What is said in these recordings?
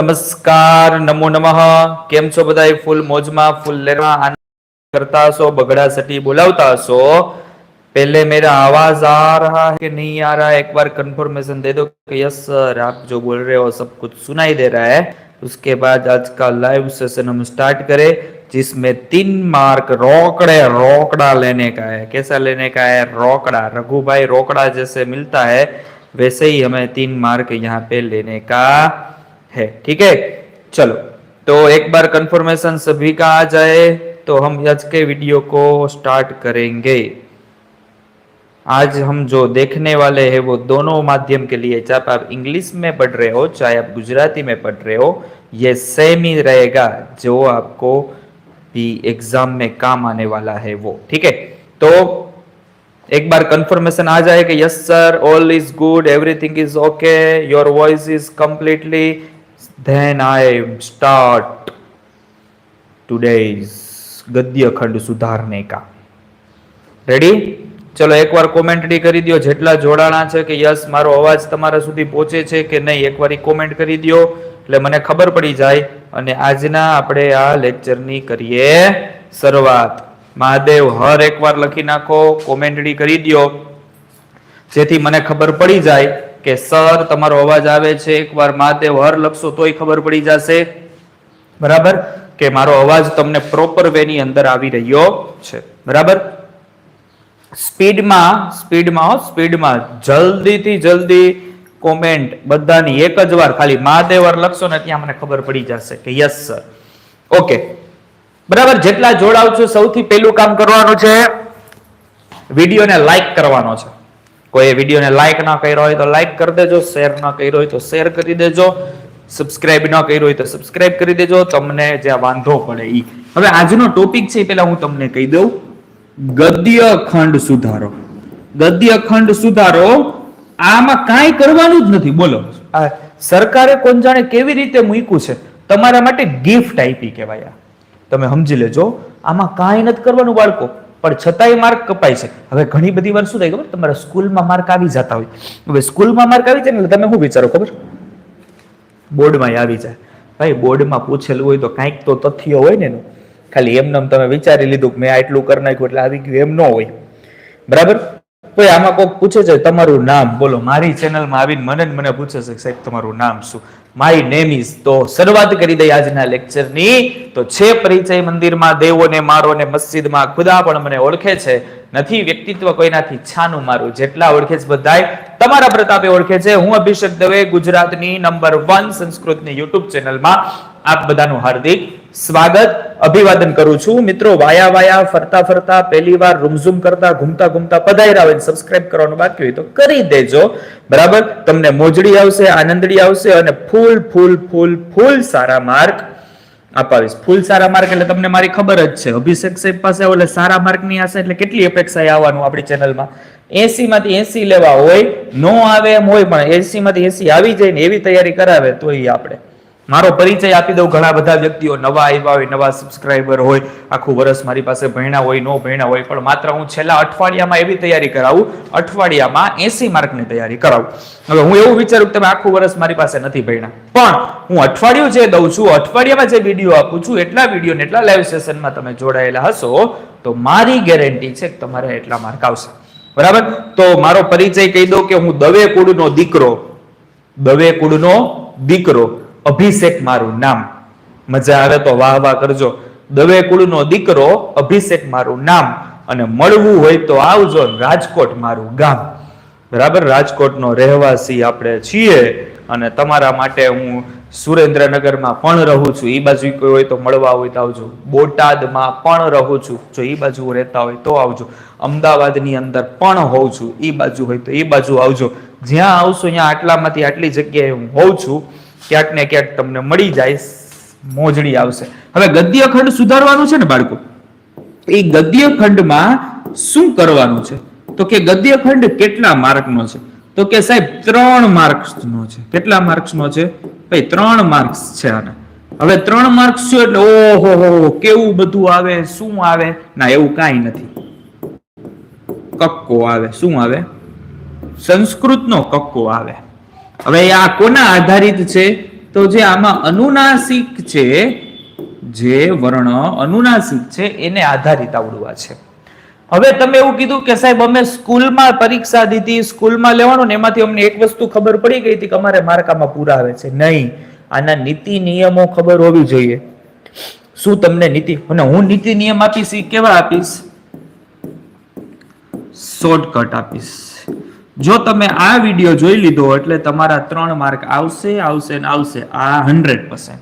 નમસ્કાર નમો નમઃ કેમ છો બધા ફૂલ મોજમાં ફૂલ લેરમાં આનંદ करता हसो बगड़ा सटी बुलावता हसो पहले मेरा आवाज आ रहा है कि नहीं आ रहा है एक बार कंफर्मेशन दे दो कि यस सर आप जो बोल रहे हो सब कुछ सुनाई दे रहा है उसके बाद आज का लाइव सेशन हम स्टार्ट करें जिसमें तीन मार्क रोकड़े रोकड़ा लेने का है कैसा लेने का है रोकड़ा रघु भाई रोकड़ा जैसे मिलता है वैसे ही हमें तीन मार्क यहाँ पे लेने का है, ठीक है? चलो तो एक बार कंफर्मेशन सभी का आ जाए तो हम आज के वीडियो को स्टार्ट करेंगे। आज हम जो देखने वाले हैं, वो दोनों माध्यम के लिए चाहे आप इंग्लिश में पढ़ रहे हो, चाहे आप गुजराती में पढ़ रहे हो, ये सेम ही रहेगा जो आपको भी एग्ज़ाम में काम आने वाला है वो, ठीक है? तो एक बार कंफर्मेशन आ जाए कि yes sir all is good everything is okay your voice is completely then I start today's ગદ્યખંડ સુધારને કા રેડી ચલો એકવાર કોમેન્ટડી કરી દો જેટલા જોડાણા છે કે યસ, મારો અવાજ તમારા સુધી પહોંચે છે કે નહીં, એકવાર કોમેન્ટ કરી દો એટલે મને ખબર પડી જાય. અને આજના આપણે આ લેક્ચરની કરીએ શરૂઆત. મહાદેવ, હર એકવાર લખી નાખો કોમેન્ટડી કરી દો જેથી મને ખબર પડી જાય કે સર, તમારો અવાજ આવે છે, એકવાર મહાદેવ હર લખશો તોય ખબર પડી જશે. બરાબર? કે મારો અવાજ તમને પ્રોપર વેની અંદર આવી રહ્યો છે. બરાબર? સ્પીડમાં સ્પીડમાં સ્પીડમાં જલ્દીથી જલ્દી કોમેન્ટ બધાની એક જ વાર ખાલી મહાદેવર લખશો ને ત્યાં મને ખબર પડી જશે કે યસ સર ઓકે બરાબર? જેટલા જોડાવ છો, સૌથી પહેલું કામ કરવાનું છે, વિડીયોને લાઈક કરવાનો છે. કોઈ વિડીયોને લાઈક ના કર્યો હોય તો લાઈક કરી દેજો શેર ના કર્યો હોય તો શેર કરી દેજો સબસ્ક્રાઇબ ન કર્યું હોય તો સબસ્ક્રાઇબ કરી દેજો, તમને જ્યાં વાંધો પડે ઈ. હવે આજનો ટોપિક છે એ પહેલા હું તમને કહી દઉં. ગદ્ય ખંડ સુધારો. ગદ્ય ખંડ સુધારો આમાં કાંઈ કરવાનું જ નથી. બોલો. સરકારે કોણ જાણે કેવી રીતે મૂક્યું છે? તમારા માટે ગિફ્ટ આપી કહેવાય તમે સમજી લેજો. આમાં કાંઈ નથી કરવાનું બાળકો. પણ છતાંય માર્ક કપાય છે હવે ઘણી બધી વાર શું થાય ખબર? તમારા સ્કૂલમાં માર્ક આવી જતા હોય. હવે સ્કૂલમાં માર્ક આવી જાય ને તમે શું વિચારો ખબર? બોર્ડમાં આવી જાય. ભાઈ, બોર્ડમાં પૂછેલું હોય તો કાંઈક તો તથ્ય હોય ને એનું. ખાલી એમને એમ તમે વિચારી લીધું મેં આટલું કરી નાખ્યું એટલે આવી ગયું. એમ ન હોય. બરાબર? કોઈ આમાં કોઈક પૂછે છે, તમારું નામ? બોલો, મારી ચેનલમાં આવીને મને મને પૂછે છે સાહેબ, તમારું નામ શું? માય નેમ ઇઝ તો શરૂઆત કરી દઈ આજના લેક્ચરની તો છે પરિચય મંદિરમાં દેવોને મારો ને મસ્જિદમાં ખુદા પણ મને ઓળખે છે. નથી વ્યક્તિત્વ કોઈનાથી છાનું મારું, જેટલા ઓળખે છે બધાય. તમારા પ્રતાપે ઓળખે છે. હું અભિષેક દવે, ગુજરાતની નંબર વન સંસ્કૃતની યુટ્યુબ ચેનલમાં આપ બધાનું હાર્દિક સ્વાગત, અભિવાદન કરું છું. મિત્રો, વાયા વાયા, ફરતા ફરતા, પહેલી વાર રૂમઝૂમ કરતા, ઘૂમતા ઘૂમતા પધાર્યા હોય સબસ્ક્રાઇબ કરવાનું બાકી હોય તો કરી દેજો. બરાબર? તમને મોજડી આવશે, આનંદડી આવશે અને ફૂલ ફૂલ ફૂલ ફૂલ સારા માર્ક અપાવીશ. ફૂલ સારા માર્ક એટલે તમને મારી ખબર જ છે. અભિષેક સાહેબ પાસે એટલે સારા માર્કની આશે એટલે કેટલી અપેક્ષા આવવાનું આપણી ચેનલમાં એસી માંથી એસી લેવા હોય, નો આવે એમ હોય, પણ એસી માંથી એસી આવી જાય ને એવી તૈયારી કરાવે તો એ આપણે. મારો પરિચય આપી દઉં. ઘણા બધા વ્યક્તિઓ નવા આવ્યા હોય, નવા સબસ્ક્રાઈબર હોય, આખું વર્ષ મારી પાસે ભણ્યા હોય, નો ભણ્યા હોય, પણ માત્ર હું છેલ્લા અઠવાડિયામાં એવી તૈયારી કરાવું, અઠવાડિયામાં એસી માર્કની તૈયારી કરાવું. હવે હું એવું વિચારું કે તમે આખું વર્ષ મારી પાસે નથી ભણ્યા. પણ હું અઠવાડિયું જે દઉં છું, અઠવાડિયામાં જે વીડિયો આપું છું, એટલા વીડિયો ને એટલા લાઈવ સેશનમાં તમે જોડાયેલા હશો, તો મારી ગેરંટી છે કે તમારે એટલા માર્ક આવશે. બરાબર? તો મારો પરિચય કહી દઉં કે હું દવે કુળનો દીકરો દવે કુળનો દીકરો. અભિષેક મારું નામ. મજા આવે તો વાહ વાહ કરજો. દવે કુળનો દીકરો અભિષેક મારું નામ અને મળવું હોય તો આવજો રાજકોટ મારું ગામ. બરાબર? રાજકોટનો રહેવાસી આપણે છીએ અને તમારા માટે હું સુરેન્દ્રનગરમાં પણ રહું છું. એ બાજુ કોઈ હોય તો મળવા હોય તો આવજો. બોટાદમાં પણ રહું છું. જો એ બાજુ રહેતા હોય તો આવજો. અમદાવાદની અંદર પણ હોઉં છું. એ બાજુ હોય તો એ બાજુ આવજો. જ્યાં આવશો ત્યાં આટલામાંથી આટલી જગ્યાએ હું હોઉં છું. ક્યાંક ને ક્યાંક તમને મળી જાય, મોજડી આવશે. હવે ગદ્ય ખંડ સુધારવાનું છે ને બાળકો? એ ગદ્ય ખંડમાં શું કરવાનું છે? તો કે ગદ્ય ખંડ કેટલા માર્કનો છે? તો કે સાહેબ, ત્રણ માર્ક્સનો છે. કેટલા માર્ક્સનો છે? ભાઈ, ત્રણ માર્ક્સ છે આને. હવે ત્રણ માર્ક્સ છે એટલે ઓહો હો, કેવું બધું આવે, શું આવે? ના, એવું કાંઈ નથી. કક્કો આવે. શું આવે? સંસ્કૃતનો કક્કો આવે. હવે આ કોના આધારિત છે? તો જે આમાં અનુનાસિક છે, જે વર્ણ અનુનાસિક છે, એને આધારિત આવડવા છે. હવે તમે એવું કીધું કે સાહેબ, અમે સ્કૂલમાં પરીક્ષા દીધી, સ્કૂલમાં લેવાનું ને એમાંથી અમને એક વસ્તુ ખબર પડી ગઈ હતી કે અમારે માર્કામાં પૂરા આવે છે. નહીં, આના નીતિ નિયમો ખબર હોવી જોઈએ. શું તમને નીતિ, અને હું નીતિ નિયમ આપીશ, ઈ કેવા આપીશ? શોર્ટકટ આપીશ. જો તમે આ વીડિયો જોઈ લીધો એટલે તમારા ત્રણ માર્ક આવશે આવશે ને આવશે. આ હંડ્રેડ પર્સન્ટ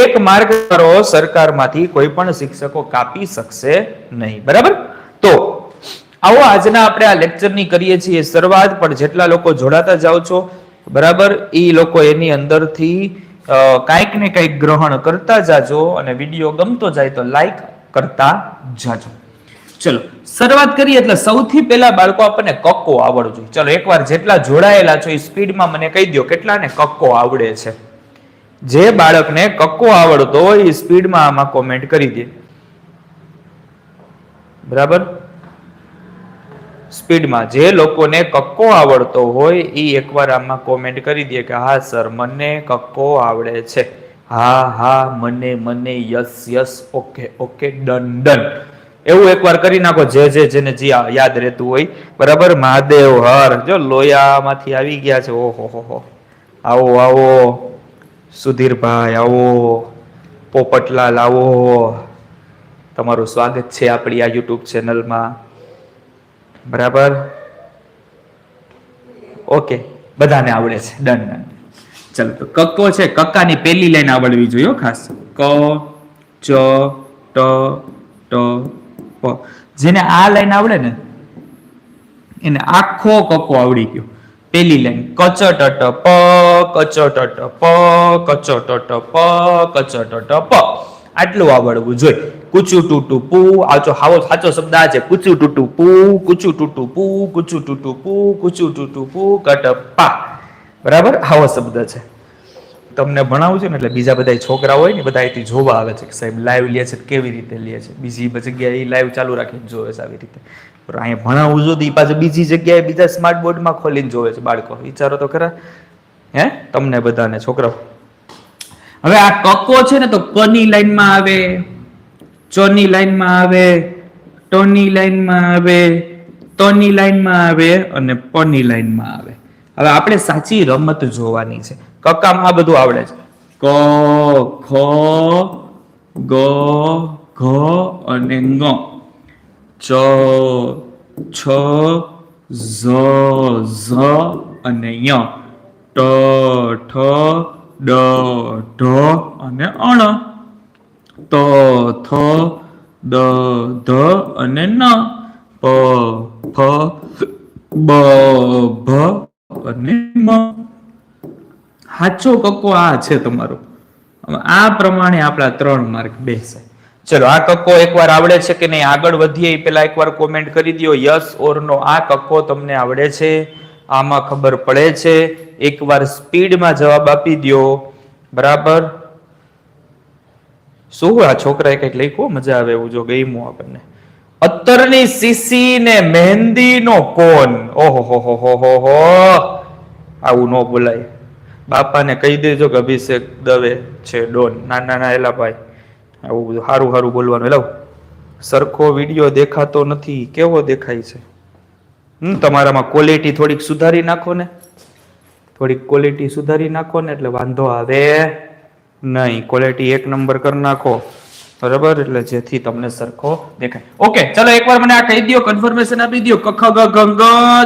એક માર્ક કરો, સરકારમાંથી કોઈ પણ શિક્ષકો કાપી શકશે નહીં. બરાબર? તો આવો આજના આપણે આ લેક્ચરની કરીએ છીએ શરૂઆત, પણ જેટલા લોકો જોડાતા જાઓ છો, બરાબર? એ લોકો એની અંદરથી કાંઈક ને કાંઈક ગ્રહણ કરતા જાજો અને વીડિયો ગમતો જાય તો લાઈક કરતા જાજો. ચલો, શરૂઆત કરીએ એટલે સૌથી પહેલા બાળકો આપણને કક્કો આવડવો જોઈએ ચલો, એકવાર જેટલા જોડાયેલા છો એ સ્પીડમાં મને કહી દો કેટલાને કક્કો આવડે છે. જે બાળકને કક્કો આવડતો હોય એ સ્પીડમાં આમાં કોમેન્ટ કરી દે. બરાબર? સ્પીડમાં જે લોકોને કક્કો આવડતો હોય એ એકવાર આમાં કોમેન્ટ કરી દે કે, હા, સર, મને કક્કો આવડે છે. હા હા, મને મને, yes yes, okay okay, done done. એવું એકવાર કરી નાખો, જે જે જેને જે યાદ રહેતું હોય. બરાબર? મહાદેવ હર. જો લોયામાંથી આવી ગયા છે. ઓહો, હો હો. આવો આવો. સુધીરભાઈ, આવો. પોપટલાલ, આવો. તમારું સ્વાગત છે આપણી આ યુટ્યુબ ચેનલમાં બરાબર? ઓકે. બધાને આવડે છે. Done done. ચલો, તો કક્કો છે. કક્કાની પહેલી લાઈન આવડવી જોઈએ ખાસ. ક, ચ, ટ ટ. પ જેને આ લાઈન આવડે ને, એને આખો કક્કો આવડી ગયો. પેલી લાઈન કચટટ પ કચટટ પ કચટટ પ કચટટ પ આટલું આવડવું જોઈએ. કુચુ ટૂટુ પુ આચો હાવો સાચો શબ્દ આ છે. કુચુ ટૂટુ પુ, કુચુ ટૂટુ પુ, કુચુ ટૂટુ પુ, કુચુ ટૂટુ પુ, કટપ્પા. બરાબર? હાવો શબ્દ છે. તમને ભણાવું છું ને એટલે બીજા બધા છોકરા હોય ને બધા અહીંથી જોવા આવે છે કે સાહેબ લાઈવ લે છે, કેવી રીતે લે છે? બીજી જગ્યાએ લાઈવ ચાલુ રાખીને જોવે છે આવી રીતે. પણ અહીંયા ભણાવું તો ઈ પાછું બીજી જગ્યાએ બીજા સ્માર્ટ બોર્ડમાં ખોલીને જોવે છે બાળકો. વિચારો તો ખરા. હે? તમને બધાને, છોકરાઓ. હવે આ કક્કો છે ને તો કની લાઈનમાં આવે? ચોની લાઈનમાં આવે? ટોની લાઈનમાં આવે? તની લાઈનમાં આવે? અને પની લાઈનમાં આવે? હવે આપણે સાચી રમત જોવાની છે. કક્કામાં આ બધું આવડે છે. ક, ખ, ગ, ઘ અને ગ. ચ, છ, ઝ ઝ અને ય. ટ, ઠ, ડ, ઢ અને અણ. ત, થ, દ, ધ અને ન. પ, ફ, બ ભ સાચો કક્કો આ છે તમારો. આ પ્રમાણે આપણા ત્રણ માર્ક બેસે. ચલો, આ કક્કો એકવાર આવડે છે કે નહીં? આગળ વધીએ પેલા એકવાર કોમેન્ટ કરી દો યસ ઓર નો આ કક્કો તમને આવડે છે? આમાં ખબર પડે છે? એકવાર સ્પીડમાં જવાબ આપી દો બરાબર? શું આ છોકરાએ કંઈક લખ્યું? મજા આવે એવું જો ગઈમું આપણને. અત્તરની સીસી ને મહેંદીનો કોન. ઓહો, હો હો આવું ન બોલાય. બાપાને કહી દેજો કે અભિષેક દવે છે, ડોન. નાના ના એલા ભાઈ. આવું બધું સારું સારું બોલવાનું. એલાવ સરખો વીડિયો દેખાતો નથી. કેવો દેખાય છે? હમ, તમારામાં ક્વોલિટી થોડીક સુધારી નાખો ને. થોડીક ક્વોલિટી સુધારી નાખો ને, એટલે વાંધો આવે નહીં. ક્વોલિટી એક નંબર કરી નાખો. બરાબર એટલે જેથી તમને સરખો દેખાય ઓકે ચલો એકવાર મને આ કહી દો કન્ફર્મેશન આપી દો કખ ગ ગ ગ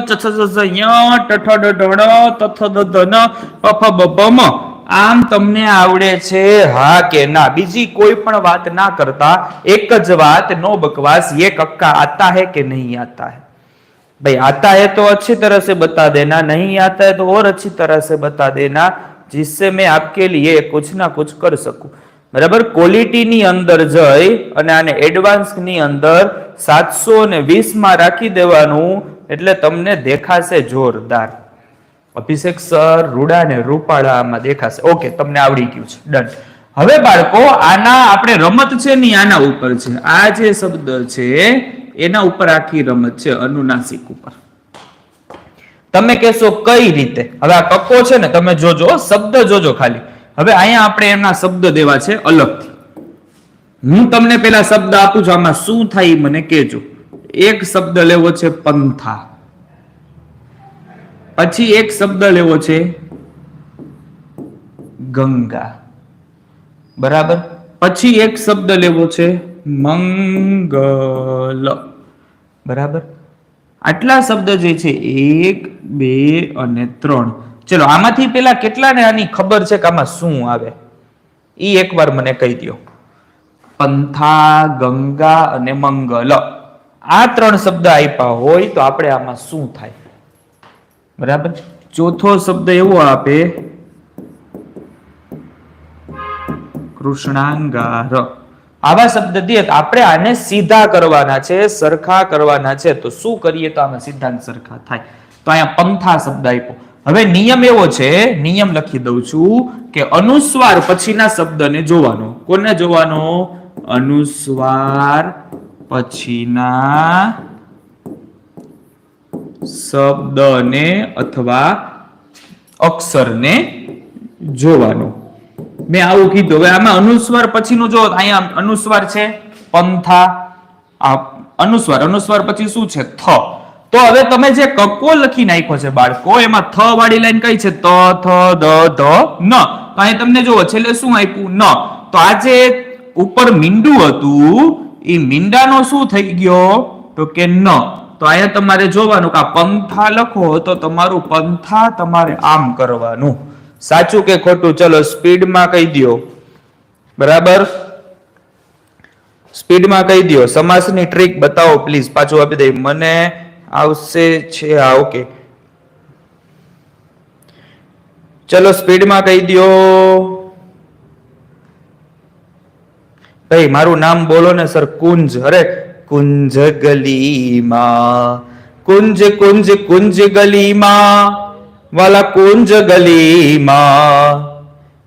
ચ છ ઝ ઝ ય ટ ઠ ડ ઢ ણ ત થ દ ધ ન પ ફ બ ભ મ આમ તમને આવડે છે હા કે ના બીજી કોઈ પણ વાત ના કરતા એક જ વાત નો બકવાસ ये कक्का आता है कि नहीं आता है भाई आता है तो अच्छी तरह से बता देना नहीं आता है तो और अच्छी तरह से बता देना जिससे मैं आपके लिए कुछ ना कुछ कर सकूं બરાબર? ક્વોલિટીની અંદર જઈ અને આને એડવાન્સની અંદર સાતસો ને વીસમાં રાખી દેવાનું એટલે તમને દેખાશે જોરદાર. અભિષેક સર, રૂડા ને રૂપાળા દેખાશે. ઓકે તમને આવડી ગયું છે. ડન હવે બાળકો, આના આપણે રમત છે ની આના ઉપર છે. આ જે શબ્દ છે, એના ઉપર આખી રમત છે અનુનાસિક ઉપર. તમે કહેશો કઈ રીતે? હવે આ કક્કો છે ને, તમે જોજો શબ્દ જોજો ખાલી. હવે અહીંયા આપણે એમના શબ્દ દેવા છે અલગથી. હું તમને પેલા શબ્દ આપું છું, આમાં શું થાય મને કહેજો. એક શબ્દ લેવો છે પંથા. પછી એક શબ્દ લેવો છે ગંગા. બરાબર? પછી એક શબ્દ લેવો છે મંગલ. બરાબર? આટલા શબ્દ જે છે, એક, બે અને ત્રણ. ચલો, આમાંથી પેલા કેટલાને આની ખબર છે કે આમાં શું આવે? એ એકવાર મને કહી દો પંથા, ગંગા અને મંગલ. આ ત્રણ શબ્દ આપ્યા હોય તો આપણે આમાં શું થાય? બરાબર? ચોથો શબ્દ એવો આપે. કૃષ્ણાંગાર. આવા શબ્દ દે આપણે આને સીધા કરવાના છે, સરખા કરવાના છે. તો શું કરીએ તો આમાં સિદ્ધાંત સરખા થાય. તો અહીંયા પંથા શબ્દ આપ્યો. હવે નિયમ એવો છે, નિયમ લખી દઉં છું કે અનુસ્વાર પછીના શબ્દને જોવાનો. કોને જોવાનો? અનુસ્વાર પછીના શબ્દને અથવા અક્ષરને જોવાનો. મેં આવું કીધું. હવે આમાં અનુસ્વાર પછીનું જો અહીંયા અનુસ્વાર છે, પંથા અનુસ્વાર. અનુસ્વાર પછી શું છે? થ. તો હવે તમે જે કકો લખી નાખ્યો છે બાળકો, એમાં થ વાળી લાઈન કઈ છે? ત, થ, દ, ધ, ન. તો અહીં તમને જોવો છેલ્લે શું આપ્યું? ન. તો આ જે ઉપર મીંડું હતું એ મીંડાનો શું થઈ ગયો? તો કે ન. તો અહીંયા તમારે જોવાનું કે આ પંથા લખો તો તમારું પંથા તમારે આમ કરવાનું. સાચું કે ખોટું? ચલો, સ્પીડમાં કહી દો બરાબર? સ્પીડમાં કહી દો સમાસની ટ્રીક બતાવો પ્લીઝ પાછું આપી દઈ મને આવશે છે? આ ઓકે ચલો, સ્પીડમાં કહી દો ભાઈ, મારું નામ બોલો ને, સર, કુંજ. અરે કુંજ ગલીમાં કુંજ કુંજ કુંજ ગલીમાં વાલા કુંજ ગલીમાં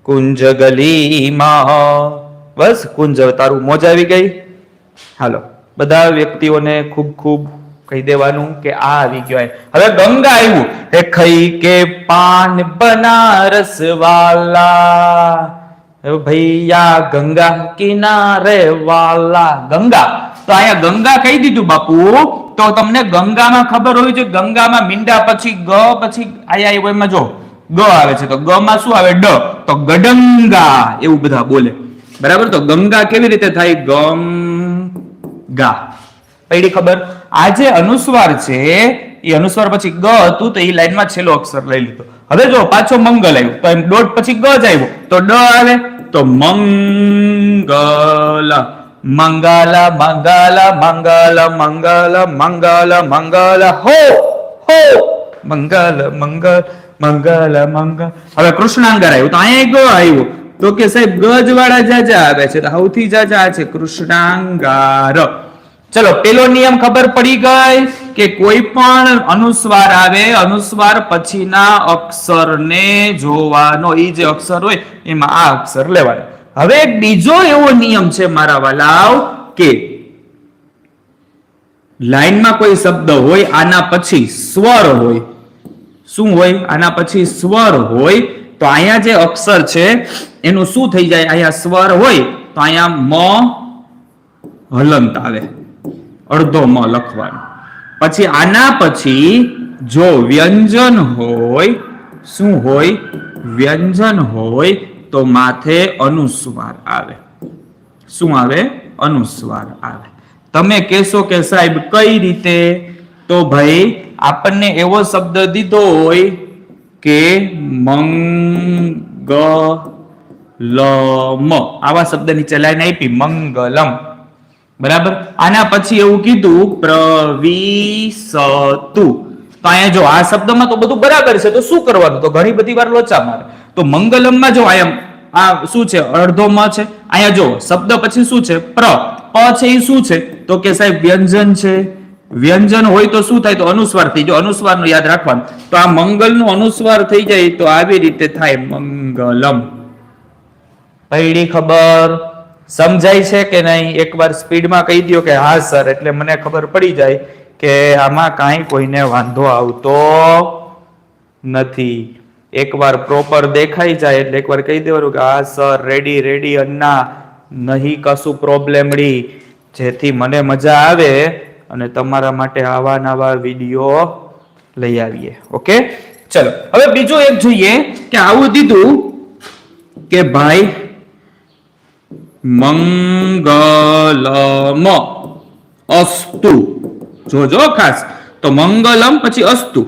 કુંજ ગલીમાં બસ, કુંજ તારું મોજ આવી ગઈ. હાલો, બધા વ્યક્તિઓને ખૂબ ખૂબ કહી દેવાનું કે આ આવી ગયો હવે ગંગા આવ્યું. હે ખઈ કે પાન બનારસ વાલા. ભૈયા ગંગા કિનારે વાલા. ગંગા. તો અહીંયા ગંગા કહી દીધું બાપુ. તો તમને ગંગામાં ખબર હોય છે, ગંગામાં મીંડા પછી ગ પછી આયા એવું એમાં જો ગ આવે છે. તો ગ માં શું આવે? ડ. તો ગડંગા એવું બધા બોલે. બરાબર? તો ગંગા કેવી રીતે થાય? ગંગા પડી ખબર? આ જે અનુસ્વાર છે. એ અનુસ્વાર પછી ગ હતું તો એ લાઈનમાં છેલ્લો અક્ષર લઈ લીધો. હવે જો પાછો મંગલ આવ્યું. તો એમ દોઢ પછી ગ જ આવ્યો. તો ડ આવે? તો મંગલ. મંગલ મંગલ મંગલ મંગલ મંગલ મંગલ. હો! હો! મંગલ મંગલ મંગલ મંગલ. હવે કૃષ્ણાંગર આવ્યું. તો અહીંયા ગ આવ્યું. તો કે સાહેબ ગજ વાળા જાજા આવે છે. તો સૌથી જાજા છે કૃષ્ણાંગાર. ચલો, પેલો નિયમ ખબર પડી ગઈ કે કોઈ પણ અનુસ્વાર આવે, અનુસ્વાર પછીના અક્ષરને જોવાનો એ જે અક્ષર હોય, એમાં આ અક્ષર લેવાનો હવે બીજો એવો નિયમ છે મારા વાલાવ કે લાઈનમાં કોઈ શબ્દ હોય, આના પછી સ્વર હોય. શું હોય? આના પછી સ્વર હોય. તો અહીંયા જે અક્ષર છે, એનું શું થઈ જાય? અહીંયા સ્વર હોય, તો અહીંયા મ હલંત આવે. અડધો મ લખવાનો. પછી આના પછી જો વ્યંજન હોય, શું હોય? વ્યંજન હોય તો માથે અનુસ્વાર આવે. શું આવે? અનુસ્વાર આવે. તમે કહેશો કે સાહેબ, કઈ રીતે? તો ભાઈ, આપણને એવો શબ્દ દીધો હોય કે મંગલમ. આવા શબ્દ નીચે લાઈન આપી, મંગલમ. બરાબર? આના પછી એવું કીધું, પ્રવિસતુ. તો અહીંયા જો આ શબ્દમાં તો બધું બરાબર છે, તો શું કરવાનું? તો ઘણી બધી વાર લોચા મારે. તો મંગલમમાં જો આયમ, આ શું છે? અડધો મ છે. અહીંયા જો, શબ્દ પછી શું છે? પ્ર. પ છે એ શું છે? તો કે સાહેબ, વ્યંજન છે. વ્યંજન હોય તો શું થાય? તો અનુસ્વાર થઈ જો અનુસ્વારનું યાદ રાખવાનું. તો આ મંગલનું અનુસ્વાર થઈ જાય તો આવી રીતે થાય મંગલમ. પૈડી ખબર. સમજાય છે કે નહીં? એકવાર સ્પીડમાં કહી દો કે, હા, સર. એટલે મને ખબર પડી જાય કે આમાં કાંઈ કોઈને વાંધો આવતો નથી. એકવાર પ્રોપર દેખાઈ જાય એટલે એકવાર કહી દેવાનું કે, હા, સર રેડી રેડી અન્ના, નહીં કશું પ્રોબ્લેમડી જેથી મને મજા આવે અને તમારા માટે આવા નવા વીડિયો લઈ આવીએ. ઓકે ચલો. હવે બીજું એક જોઈએ કે આવું દીધું કે ભાઈ મંગલમ અસ્તુ. જોજો ખાસ. તો મંગલમ પછી અસ્તુ.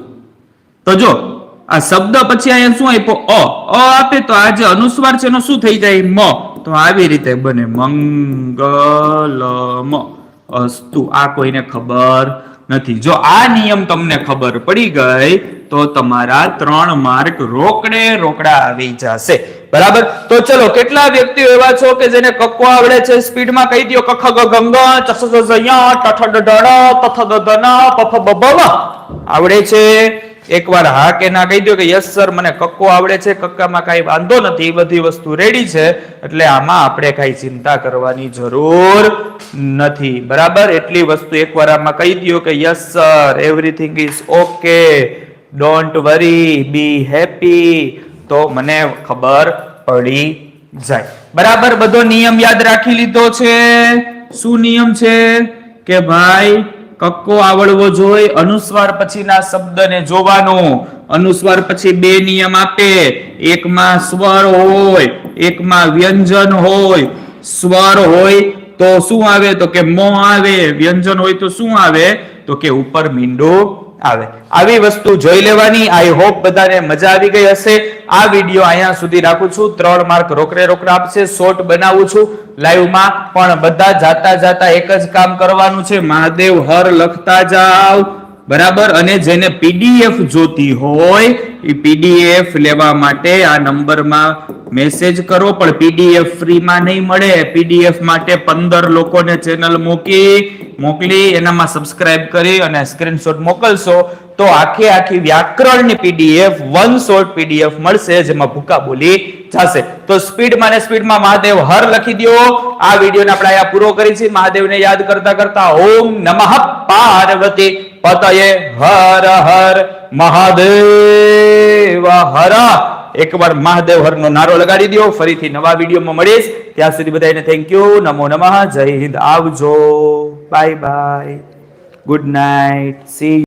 તો જો, આ શબ્દ પછી અહીંયા શું આપ્યો? અ. અ આપે તો આ જે અનુસ્વાર છે, એનો શું થઈ જાય? મ. તો આવી રીતે બને. મંગલમ અસ્તુ. આ કોઈને ખબર નથી. જો આ નિયમ તમને ખબર પડી ગઈ, તો તમારા ત્રણ માર્ક રોકડે રોકડા આવી જશે. બરાબર? તો ચલો, કેટલા વ્યક્તિઓ એવા છો કે જેને કક્કો આવડે છે? સ્પીડમાં કહી દો કખ ગ ગંગ ચસ ટઠ ડ ઢ તથ દ ધ ન પફ બ ભ આવડે છે? એકવાર હા કે ના કહી દો કે યસ, સર, મને કક્કો આવડે છે. કક્કામાં કાંઈ વાંધો નથી. બધી વસ્તુ રેડી છે. એટલે આમાં આપણે કાંઈ ચિંતા કરવાની જરૂર નથી. બરાબર? એટલી વસ્તુ એકવાર આમાં કહી દો કે yes, sir everything is okay don't worry be happy તો મને ખબર પડી જાય. બરાબર, બધો નિયમ યાદ રાખી લીધો છે. શું નિયમ છે? કે ભાઈ, કક્કો આવડવો જોઈએ અનુસ્વાર પછીના શબ્દને જોવાનો. અનુસ્વાર પછી બે નિયમ આપે. એકમાં સ્વર હોય, એકમાં વ્યંજન હોય. સ્વર હોય તો શું આવે? તો કે મો આવે. વ્યંજન હોય તો શું આવે? તો કે ઉપર મીંડું આવે. આવી વસ્તુ જોઈ લેવાની. આઈ હોપ બધાને મજા આવી ગઈ હશે. આ વીડિયો અહીંયા સુધી રાખું છું. ત્રણ માર્ક રોકડે રોકડા આપશે. શોર્ટ બનાવું છું લાઈવમાં. પણ બધા જાતા જાતા એક જ કામ કરવાનું છે. મહાદેવ હર લખતા જાવ બરાબર? અને જેને પીડીએફ જોતી હોય, એ પીડીએફ લેવા માટે આ નંબરમાં મેસેજ કરો, પણ પીડીએફ ફ્રીમાં નહીં મળે. પીડીએફ માટે પંદર લોકોને ચેનલ મૂકી, મોકલી, એનામાં સબસ્ક્રાઇબ કરી અને સ્ક્રીનશોટ મોકલશો, તો આખી આખી વ્યાકરણની પીડીએફ વન શોર્ટ પીડીએફ મળશે, જેમાં ભૂકા બોલી જશે. તો સ્પીડમાં ને સ્પીડમાં મહાદેવ હર લખી દો આ વિડીયોને આપણે અહીંયા પૂરો કરી છે મહાદેવને યાદ કરતા કરતા ઓમ નમઃ પાર્વતી. પતયે હર હર મહાદેવ, હર એકવાર મહાદેવ હરનો નારો લગાડી દો ફરીથી નવા વિડીયોમાં મળીશ ત્યાં સુધી બધાને થેન્ક યુ નમો નમઃ. જય હિન્દ. આવજો. Bye bye good night see